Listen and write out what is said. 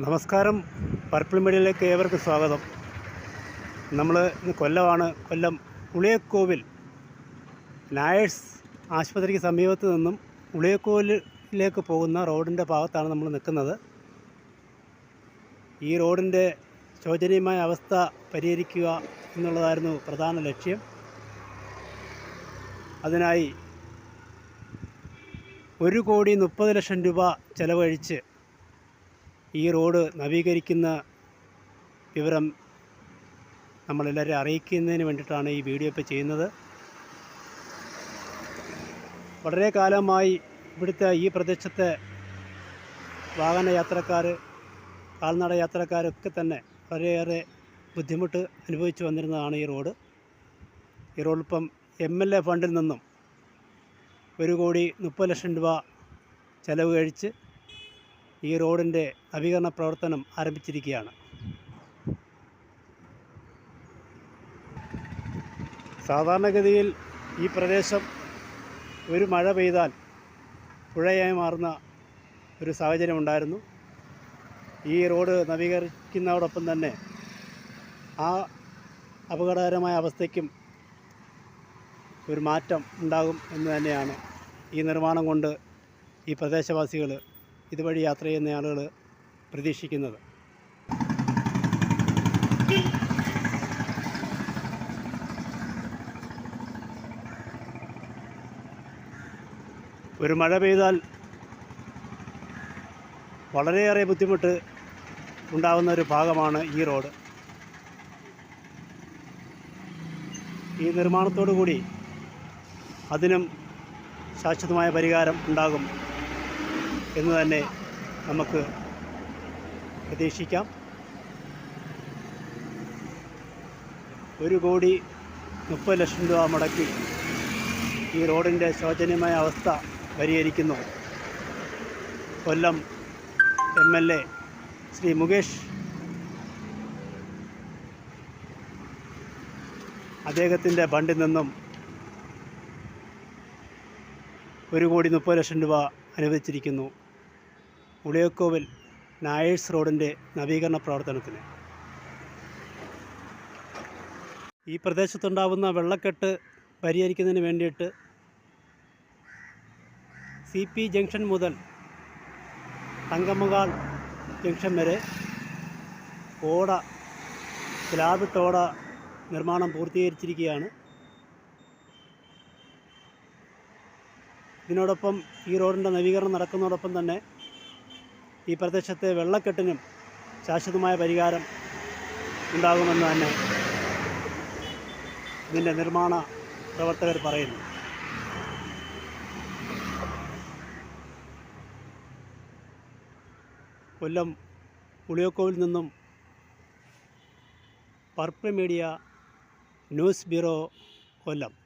നമസ്കാരം. പർപ്പിൾ മീഡിയയിലേക്ക് ഏവർക്കും സ്വാഗതം. നമ്മൾ ഇന്ന് കൊല്ലമാണ്. കൊല്ലം ഉളിയക്കോവിൽ നായേഴ്സ് ആശുപത്രിക്ക് സമീപത്ത് നിന്നും ഉളിയക്കോവിലേക്ക് പോകുന്ന റോഡിന്റെ ഭാഗത്താണ് നമ്മൾ നിൽക്കുന്നത്. ഈ റോഡിന്റെ ശോചനീയമായ അവസ്ഥ പരിഹരിക്കുക എന്നുള്ളതായിരുന്നു പ്രധാന ലക്ഷ്യം. അതിനായി ഒരു കോടി മുപ്പത് ലക്ഷം രൂപ ചെലവഴിച്ച് ഈ റോഡ് നവീകരിക്കുന്ന വിവരം നമ്മളെല്ലാവരും അറിയിക്കുന്നതിന് വേണ്ടിയിട്ടാണ് ഈ വീഡിയോ ഇപ്പോൾ ചെയ്യുന്നത്. വളരെ കാലമായി ഇവിടുത്തെ ഈ പ്രദേശത്തെ വാഹന യാത്രക്കാർ കാൽനട യാത്രക്കാരൊക്കെ തന്നെ വളരെയേറെ ബുദ്ധിമുട്ട് അനുഭവിച്ചു വന്നിരുന്നതാണ് ഈ റോഡ്. ഈ റോഡിപ്പം എം എൽ എ ഫണ്ടിൽ നിന്നും ഒരു കോടി മുപ്പത് ലക്ഷം രൂപ ചെലവ് കഴിച്ച് ഈ റോഡിന്റെ നവീകരണ പ്രവർത്തനം ആരംഭിച്ചിരിക്കുകയാണ്. സാധാരണഗതിയിൽ ഈ പ്രദേശം ഒരു മഴ പെയ്താൽ പുഴയായി മാറുന്ന ഒരു സാഹചര്യം ഉണ്ടായിരുന്നു. ഈ റോഡ് നവീകരിക്കുന്നതോടൊപ്പം തന്നെ ആ അപകടകരമായ അവസ്ഥയ്ക്കും ഒരു മാറ്റം ഉണ്ടാകും എന്ന് തന്നെയാണ് ഈ നിർമ്മാണം കൊണ്ട് ഈ പ്രദേശവാസികൾ ഇതുവഴി യാത്ര ചെയ്യുന്ന ആളുകൾ പ്രതീക്ഷിക്കുന്നത്. ഒരു മഴ പെയ്താൽ വളരെയേറെ ബുദ്ധിമുട്ട് ഉണ്ടാകുന്ന ഒരു ഭാഗമാണ് ഈ റോഡ്. ഈ നിർമ്മാണത്തോടു കൂടി അതിനും ശാശ്വതമായ പരിഹാരം ഉണ്ടാകും. എന്ന് തന്നെ നമുക്ക് പ്രതീക്ഷിക്കാം. ഒരു കോടി മുപ്പത് ലക്ഷം രൂപ മുടക്കി ഈ റോഡിന്റെ ശോചനീയമായ അവസ്ഥ പരിഹരിക്കുന്നു. Kollam M L A Shri Mukesh. അദ്ദേഹത്തിന്റെ ഫണ്ടിൽ നിന്നും ഒരു കോടി മുപ്പത് ലക്ഷം രൂപ അനുവദിച്ചിരിക്കുന്നു. ഉളിയക്കോവിൽ നായേഴ്സ് റോഡിന്റെ നവീകരണ പ്രവർത്തനത്തിന്. ഈ പ്രദേശത്തുണ്ടാവുന്ന വെള്ളക്കെട്ട് പരിഹരിക്കുന്നതിന് വേണ്ടിയിട്ട് സി പി ജംഗ്ഷൻ മുതൽ തങ്കമകാൾ ജംഗ്ഷൻ വരെ ഓട സ്ലാബിട്ടോട നിർമ്മാണം പൂർത്തീകരിച്ചിരിക്കുകയാണ്. ഇതിനോടൊപ്പം ഈ റോഡിന്റെ നവീകരണം നടക്കുന്നതോടൊപ്പം തന്നെ ഈ പ്രദേശത്തെ വെള്ളക്കെട്ടിനും ശാശ്വതമായ പരിഹാരം ഉണ്ടാകുമെന്ന് തന്നെ ഇതിന്റെ നിർമ്മാണ പ്രവർത്തകർ പറയുന്നു. കൊല്ലം പുളിയക്കോവിൽ നിന്നും purple media news bureau Kollam.